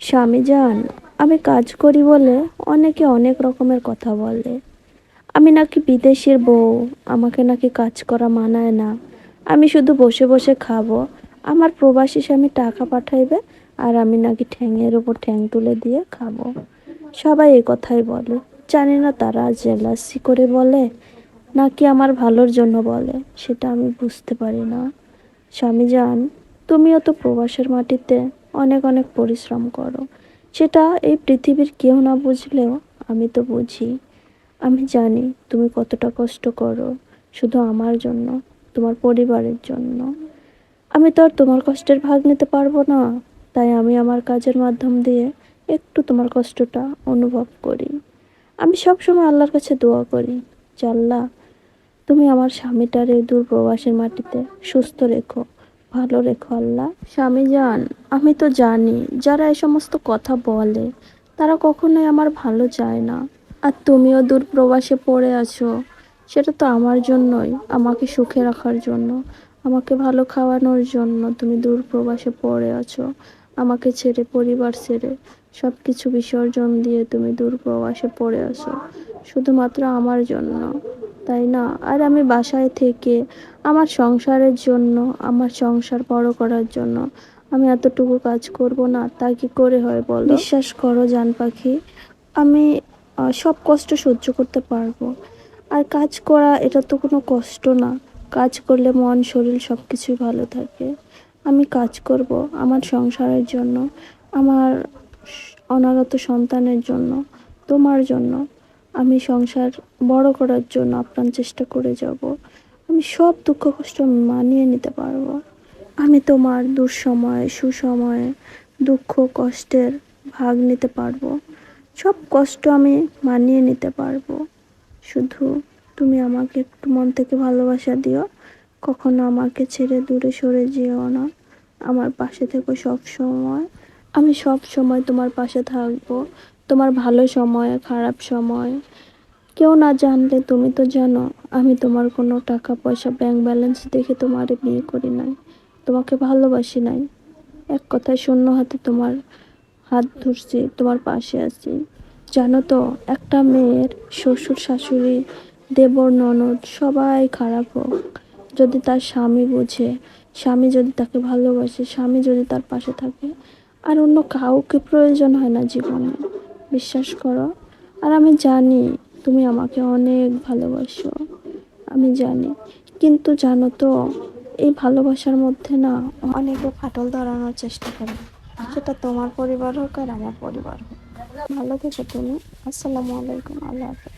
স্বামী যান, আমি কাজ করি বলে অনেকে অনেক রকমের কথা বলে। আমি নাকি বিদেশের বউ, আমাকে নাকি কাজ করা মানায় না। আমি শুধু বসে বসে খাব। আমার প্রবাসী স্বামী টাকা পাঠাইবে আর আমি নাকি ঠ্যাংয়ের ওপর ঠ্যাং তুলে দিয়ে খাব। সবাই এই কথাই বলে। জানি না তারা জেলাসি করে বলে, নাকি আমার ভালোর জন্য বলে, সেটা আমি বুঝতে পারি না। স্বামী যান, তুমিও তো প্রবাসের মাটিতে অনেক অনেক পরিশ্রম করো। সেটা এই পৃথিবীর কেউ না বুঝলেও আমি তো বুঝি। আমি জানি তুমি কতটা কষ্ট করো, শুধু আমার জন্য, তোমার পরিবারের জন্য। আমি তো আর তোমার কষ্টের ভাগ নিতে পারব না, তাই আমি আমার কাজের মাধ্যম দিয়ে একটু তোমার কষ্টটা অনুভব করি। আমি সবসময় আল্লাহর কাছে দোয়া করি, যে আল্লাহ, তুমি আমার স্বামীটার এই দূর প্রবাসের মাটিতে সুস্থ রেখো, ভালো রেখো আল্লাহ। স্বামী যান আমি তো জানি যারা এই সমস্ত কথা বলে, তারা কখনোই আমার ভালো চায় না। আর তুমিও দূর প্রবাসে পড়ে আছো, সেটা তো আমার জন্যই, আমাকে সুখে রাখার জন্য, আমাকে ভালো খাওয়ানোর জন্য তুমি দূর প্রবাসে পড়ে আছো, আমাকে ছেড়ে পরিবার ছেড়ে সব কিছু বিসর্জন দিয়ে তুমি দূর প্রবাসে পড়ে আছো, শুধুমাত্র আমার জন্য, তাই না? আর আমি বাসায় থেকে আমার সংসারের জন্য, আমার সংসার বড় করার জন্য আমি এতটুকু কাজ করব না, তা কি করে হয় বল? বিশ্বাস করো জান পাখি, আমি সব কষ্ট সহ্য করতে পারব। আর কাজ করা, এটা তো কোনো কষ্ট না। কাজ করলে মন, শরীর সব কিছুই ভালো থাকে। আমি কাজ করব আমার সংসারের জন্য, আমার অনাগত সন্তানের জন্য, তোমার জন্য। আমি সংসার বড় করার জন্য আপ্রাণ চেষ্টা করে যাব। আমি সব দুঃখ কষ্ট মানিয়ে নিতে পারব। আমি তোমার দুঃসময়, সুসময়ে, দুঃখ, কষ্টের ভাগ নিতে পারব। সব কষ্ট আমি মানিয়ে নিতে পারব। শুধু তুমি আমাকে একটু মন থেকে ভালোবাসা দিও। কখনো আমাকে ছেড়ে দূরে সরে যেও না। আমার পাশে থেকো সব সময়। আমি সব সময় তোমার পাশে থাকব। তোমার ভালো সময়, খারাপ সময়। কেউ না জানলে তুমি তো জানো, আমি তোমার কোনো টাকা পয়সা ব্যাংক ব্যালেন্স দেখে তোমারে বিয়ে করি নাই। তোমাকে ভালোবাসি নাই। এক কথায় শূন্য হাতে তোমার হাত ধরছি, তোমার পাশে আছি। জানো তো, একটা মেয়ের শ্বশুর, শাশুড়ি, দেবর, ননদ সবাই খারাপ হোক। যদি তার স্বামী বুঝে, স্বামী যদি তাকে ভালোবাসে, স্বামী যদি তার পাশে থাকে, আর অন্য কাউকে প্রয়োজন হয় না জীবনে। বিশ্বাস করো। আর আমি জানি তুমি আমাকে অনেক ভালোবাসো। আমি জানি। কিন্তু জানো তো এই ভালোবাসার মধ্যে না অনেকে ফাটল ধরানোর চেষ্টা করে। সেটা তোমার পরিবার হোক আর আমার পরিবার হোক। ভালো থেকো তুমি। আসসালামু আলাইকুম। আল্লাহ হাফেজ।